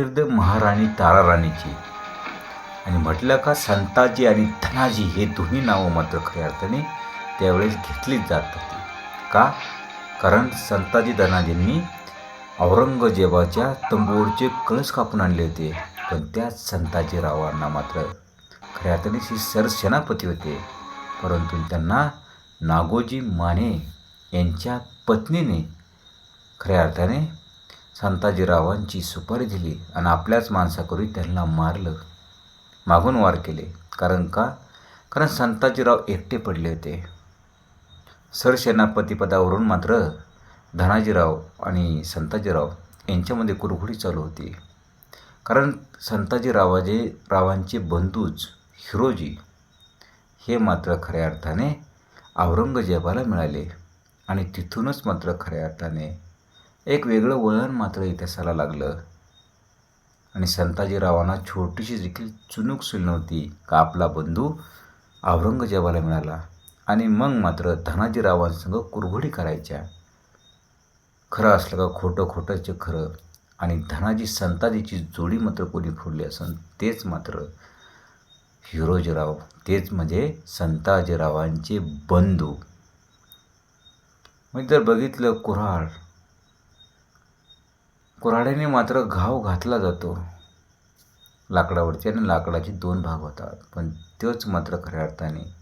महाराणी महाराणी ताराराणीची आणि म्हटलं का संताजी आणि धनाजी हे दोन्ही नावं मात्र खऱ्या अर्थाने त्यावेळेस घेतलीच जात होती. का? कारण संताजी धनाजींनी औरंगजेबाच्या तंबूरचे कळस कापून आणले होते. पण त्याच संताजीरावांना मात्र खऱ्या अर्थाने श्री सरसेनापती होते. परंतु त्यांना नागोजी माने यांच्या पत्नीने खऱ्या अर्थाने संताजीरावांची सुपारी दिली आणि आपल्याच माणसाकरून त्यांना मारलं. मागून वार केले. कारण का? कारण संताजीराव एकटे पडले होते. सरसेनापतीपदावरून मात्र धनाजीराव आणि संताजीराव यांच्यामध्ये कुरघुडी चालू होती. कारण संताजीरावाजे रावांचे बंधूच हिरोजी हे मात्र खऱ्या अर्थाने औरंगजेबाला मिळाले. आणि तिथूनच मात्र खऱ्या अर्थाने एक वेगळं वळण मात्र इतिहासाला लागलं. आणि संताजीरावांना छोटीशी देखील चुनूक सुल नव्हती का आपला बंधू औरंगजेबाला मिळाला. आणि मग मात्र धनाजीरावांसंग कुरघोडी करायच्या. खरं असलं का खोटं खोटंचं खरं. आणि धनाजी संताजीची जोडी मात्र कोणी फोडली असन तेच मात्र हिरोजीराव. तेच म्हणजे संताजीरावांचे बंधू. मी जर बघितलं कुऱ्हाड कुऱ्हाडीने मात्र घाव घातला जातो. लाकडावरती आणि लाकडाचे दोन भाग होतात. पण तोच मात्र खऱ्या अर्थाने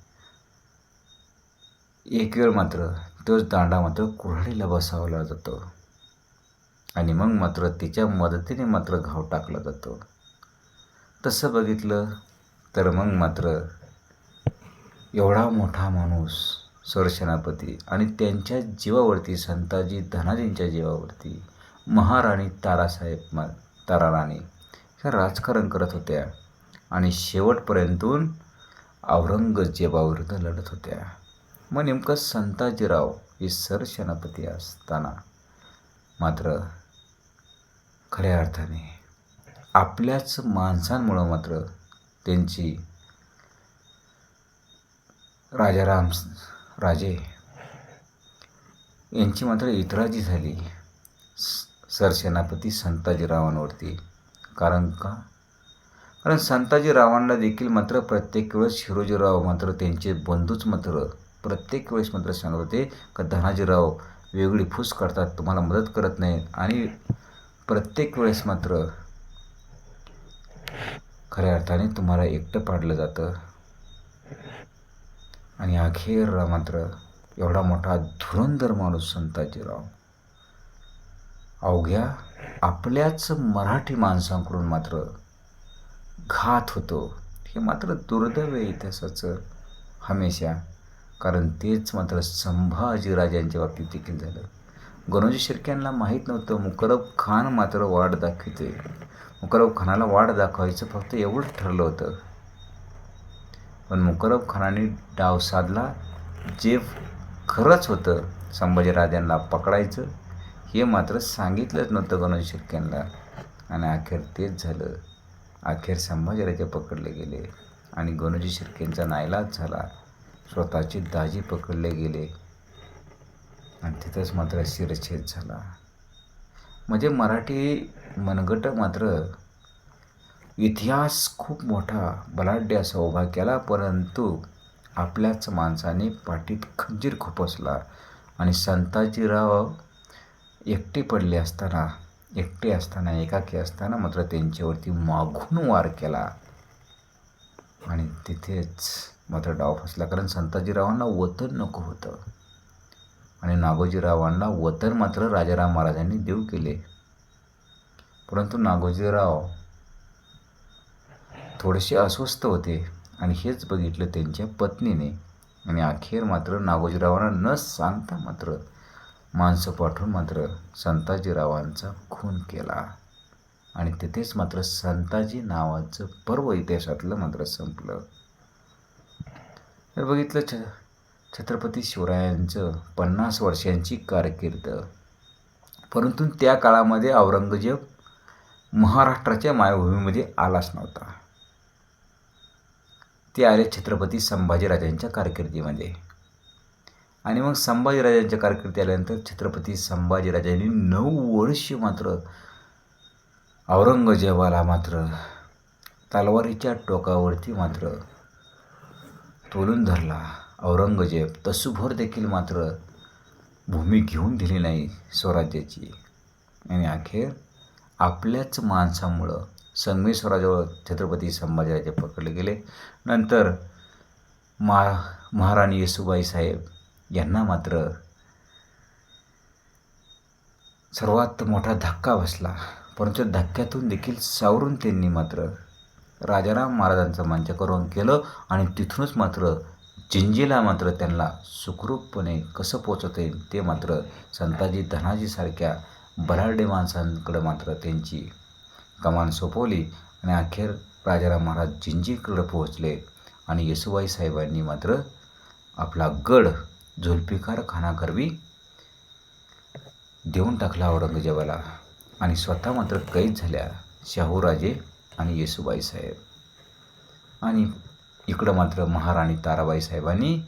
एक वेळ मात्र तोच दांडा मात्र कुऱ्हाडीला बसावला जातो. आणि मग मात्र तिच्या मदतीने मात्र घाव टाकला जातो. तसं बघितलं तर मग मात्र एवढा मोठा माणूस सरसेनापती आणि त्यांच्या जीवावरती संताजी धनाजींच्या जीवावरती महाराणी तारासाहेब म ताराराणी ह्या राजकारण करत होत्या. आणि शेवटपर्यंतून औरंगजेबाविरुद्ध लढत होत्या. मग नेमकं संताजीराव हे सरसेनापती असताना मात्र खऱ्या अर्थाने आपल्याच माणसांमुळं मात्र त्यांची राजाराम राजे यांची मात्र इतराजी झाली. सरसेनापती संताजीरावांवरती. कारण का? कारण संताजीरावांना देखील मात्र प्रत्येक वेळेस शिरोजीराव मात्र त्यांचे बंधूच मात्र प्रत्येक वेळेस मात्र सांगत होते का धनाजीराव वेगळी फूस करतात तुम्हाला मदत करत नाही. आणि प्रत्येक वेळेस मात्र खऱ्या अर्थाने तुम्हाला एकटं पाडलं जातं. आणि अखेर मात्र एवढा मोठा धुरंधर माणूस संताजीराव. अवघ्या आपल्याच मराठी माणसांकडून मात्र घात होतो. हे मात्र दुर्दैव आहे इतिहासाचं हमेशा. कारण तेच मात्र संभाजीराजांच्या बाबतीत देखील झालं. गणोजी शिर्क्यांना माहीत नव्हतं मुकरब खान मात्र वाट दाखवते. मुकरब खानाला वाट दाखवायचं फक्त एवढं ठरलं होतं. पण मुकरब खानाने डाव साधला जे खरंच होतं संभाजीराजांना पकडायचं हे मात्र सांगितलंच नव्हतं गणोजी शिर्क्यांना आणि अखेर तेच झालं. अखेर संभाजीराजे पकडले गेले आणि गणोजी शिर्केंचा नाईलाज झाला. स्वतःचे दाजी पकडले गेले. आणि तिथंच मात्र शिरछेद झाला. म्हणजे मराठी मनगट मात्र इतिहास खूप मोठा बलाढ्य असा उभा केला परंतु आपल्याच माणसाने पाठीत खंजीर खुपसला. आणि संताजीराव एकटे पडले असताना एकटे असताना एकाकी असताना मात्र त्यांच्यावरती मागून वार केला. आणि तिथेच मात्र डाव फसला कारण संताजीरावांना वतन नको होतं. आणि नागोजीरावांना वतन मात्र राजाराम महाराजांनी देऊ केले. परंतु नागोजीराव थोडेसे अस्वस्थ होते आणि हेच बघितलं त्यांच्या पत्नीने. आणि अखेर मात्र नागोजीरावांना न सांगता मात्र माणसं पाठवून मात्र संताजीरावांचा खून केला. आणि तिथेच मात्र संताजी नावाचं पर्व इतिहासातलं मात्र संपलं. तर बघितलं छ छत्रपती शिवरायांचं पन्नास वर्षांची कारकीर्द. परंतु त्या काळामध्ये औरंगजेब महाराष्ट्राच्या मायभूमीमध्ये आलाच नव्हता. ते आले छत्रपती संभाजीराजांच्या कारकिर्दीमध्ये. आणि मग संभाजीराजांच्या कारकिर्दी आल्यानंतर छत्रपती संभाजीराजांनी नऊ वर्ष मात्र औरंगजेबाला मात्र तलवारीच्या टोकावरती मात्र तोलून धरला. औरंगजेब तसुभर देखील मात्र भूमी घेऊन दिली नाही स्वराज्याची. आणि अखेर आपल्याच माणसामुळं संगमेश्वराजवळ छत्रपती संभाजीराजे पकडले गेले. नंतर मा महाराणी येसुबाई साहेब यांना मात्र सर्वात मोठा धक्का बसला. परंतु धक्क्यातून देखील सावरून त्यांनी मात्र राजाराम महाराजांचं मंचकरण केलं आणि तिथूनच मात्र जिंजीला मात्र त्यांना सुखरूपपणे कसं पोचवता येईल ते मात्र संताजी धनाजीसारख्या बलाढ्य माणसांकडे मात्र त्यांची कमान सोपवली आणि अखेर राजाराम महाराज जिंजीकडे पोहोचले आणि येसुबाई साहेबांनी मात्र आपला गड झुल्फिकार खानाकरवी देऊन टाकला औरंगजेबाला आणि स्वतः मात्र कैद झाल्या शाहूराजे आणि येसुबाई साहेब. आणि इकडं मात्र महाराणी ताराबाई साहेबांनी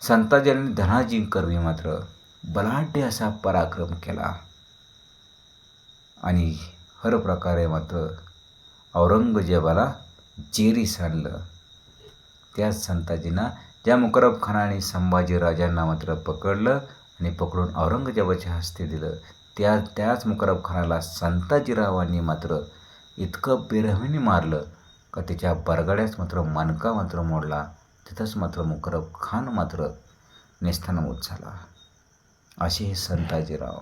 संताजी आणि धनाजी कर्वी मात्र बलाढ्य असा पराक्रम केला. आणि हर प्रकारे मात्र औरंगजेबाला जेरीस आणलं. त्याच संताजींना त्या मुकरब खानाने संभाजीराजांना मात्र पकडलं आणि पकडून औरंगजेबाच्या हस्ते दिलं. त्या त्याच मुकरब खानाला संताजीरावांनी मात्र इतकं बेरहमीने मारलं का त्याच्या बरगड्याच मात्र मनका मात्र मोडला. तिथंच मात्र मुकरब खान मात्र नेस्तानाबूत झाला. असे हे संताजीराव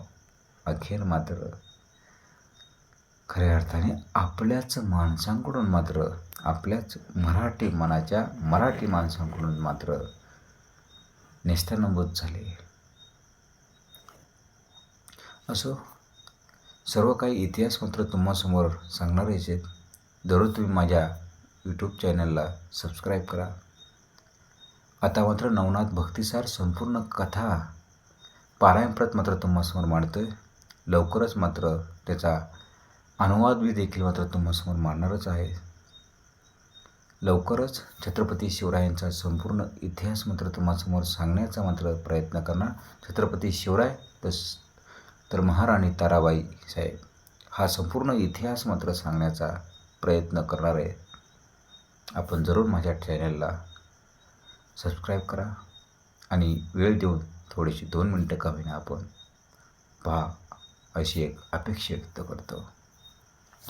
अखेर मात्र खऱ्या अर्थाने आपल्याच माणसांकडून मात्र आपल्याच मराठी मनाच्या मराठी माणसांकडून मात्र नेस्तानाबूत झाले. असो सर्व काही इतिहास मात्र तुम्हासमोर सांगणार आहेत. दररोज तुम्ही माझ्या यूट्यूब चॅनलला सबस्क्राईब करा. आता मात्र नवनाथ भक्तिसार संपूर्ण कथा पारायणप्रत मात्र तुम्हासमोर मांडतो आहे लवकरच मात्र त्याचा अनुवाद मी देखील मात्र तुम्हासमोर मांडणारच आहे. लवकरच छत्रपती शिवरायांचा संपूर्ण इतिहास मात्र तुम्हासमोर सांगण्याचा मात्र प्रयत्न करणार छत्रपती शिवराय तस तर महाराणी ताराबाई साहेब. हा संपूर्ण इतिहास मात्र सांगण्याचा प्रयत्न करणार आहे. आपण जरूर माझ्या चॅनलला सबस्क्राईब करा आणि वेळ देऊन थोडीशी दोन मिनटं का होईना आपण पहा अशी एक अपेक्षा व्यक्त करतो.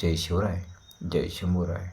जय शिवराय जय शंभूराय